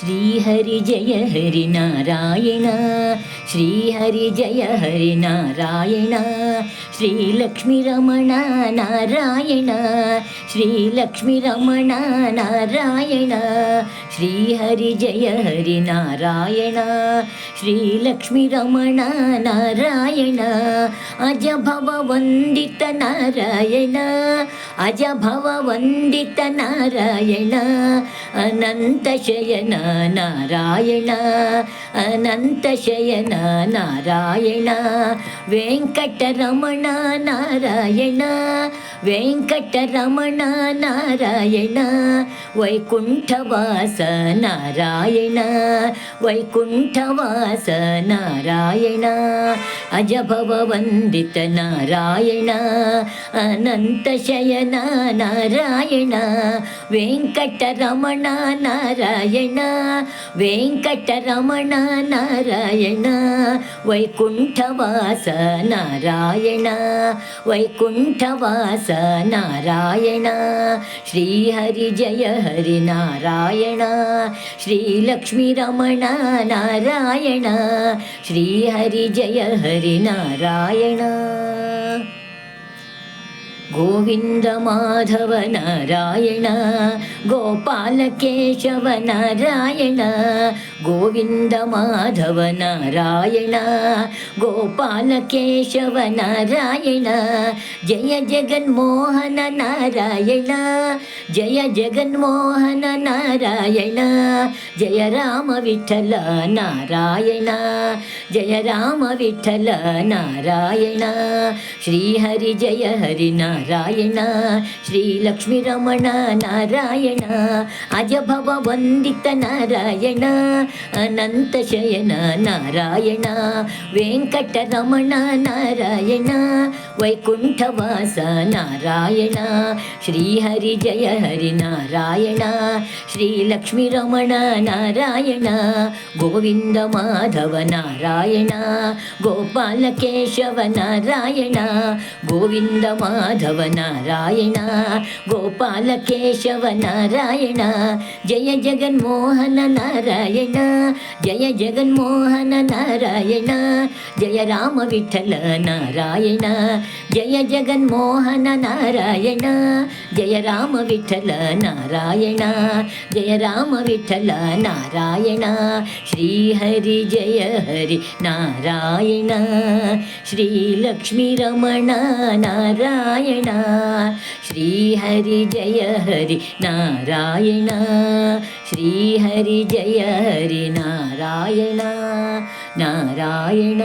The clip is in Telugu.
శ్రీహరి జయ హరి నారాయణ శ్రీహరి జయ హరి నారాయణ శ్రీలక్ష్మి రమణ నారాయణ శ్రీలక్ష్మి రమణ నారాయణ శ్రీహరి జయ హరి నారాయణ శ్రీలక్ష్మి రమణ నారాయణ అజ భవ వందిత నారాయణ అజ భవ వందిత నారాయణ వెంకటరమణ నారాయణ వెంకటరమణ నారాయణ వైకుంఠవాస నారాయణ వైకుంఠవాస నారాయణ అజభవ వందిత నారాయణ అనంత శయన నారాయణ వెంకటరమణ నారాయణ వెంకటరమణ నారాయణ వైకుంఠవాస నారాయణ వైకుంఠవాస నారాయణ. శ్రీహరి జయ హరి నారాయణ శ్రీలక్ష్మీ రమణ నారాయణ శ్రీహరి జయ హరి నారాయణ. గో మాధవ నారాయణ గోపాల కేశవ నారాయణ గోవింద మాధవ నారాయణ గోపాల కేశవ నారాయణ జయ జగన్మోహన నారాయణ జయ జగన్మోహన నారాయణ జయ రామ విఠల నారాయణ జయ రామ విఠల నారాయణ శ్రీహరి జయ హరి నారాయణ శ్రీలక్ష్మి రమణ నారాయణ అజభవ వందిత నారాయణ అనంత శయన నారాయణ వెంకటరమణ నారాయణ వైకుంఠవాస నారాయణ శ్రీహరి జయ హరి నారాయణ శ్రీలక్ష్మి రమణ నారాయణ గోవింద మాధవ నారాయణ గోపాల కేశవ నారాయణ గోవింద మాధవ నారాయణ గోపాల కేశవ నారాయణ జయ జగన్మోహన నారాయణ జయ జగన్మోహన నారాయణ జయ రామ విఠల నారాయణ జయ జగన్మోహన నారాయణ జయ రామ విఠల నారాయణ జయ రామ విఠల నారాయణ శ్రీహరి జయ హరి నారాయణ శ్రీలక్ష్మీ రమణ నారాయణ. श्रीहरि जय हरि नारायण। श्रीहरि जय हरि नारायण। नारायण।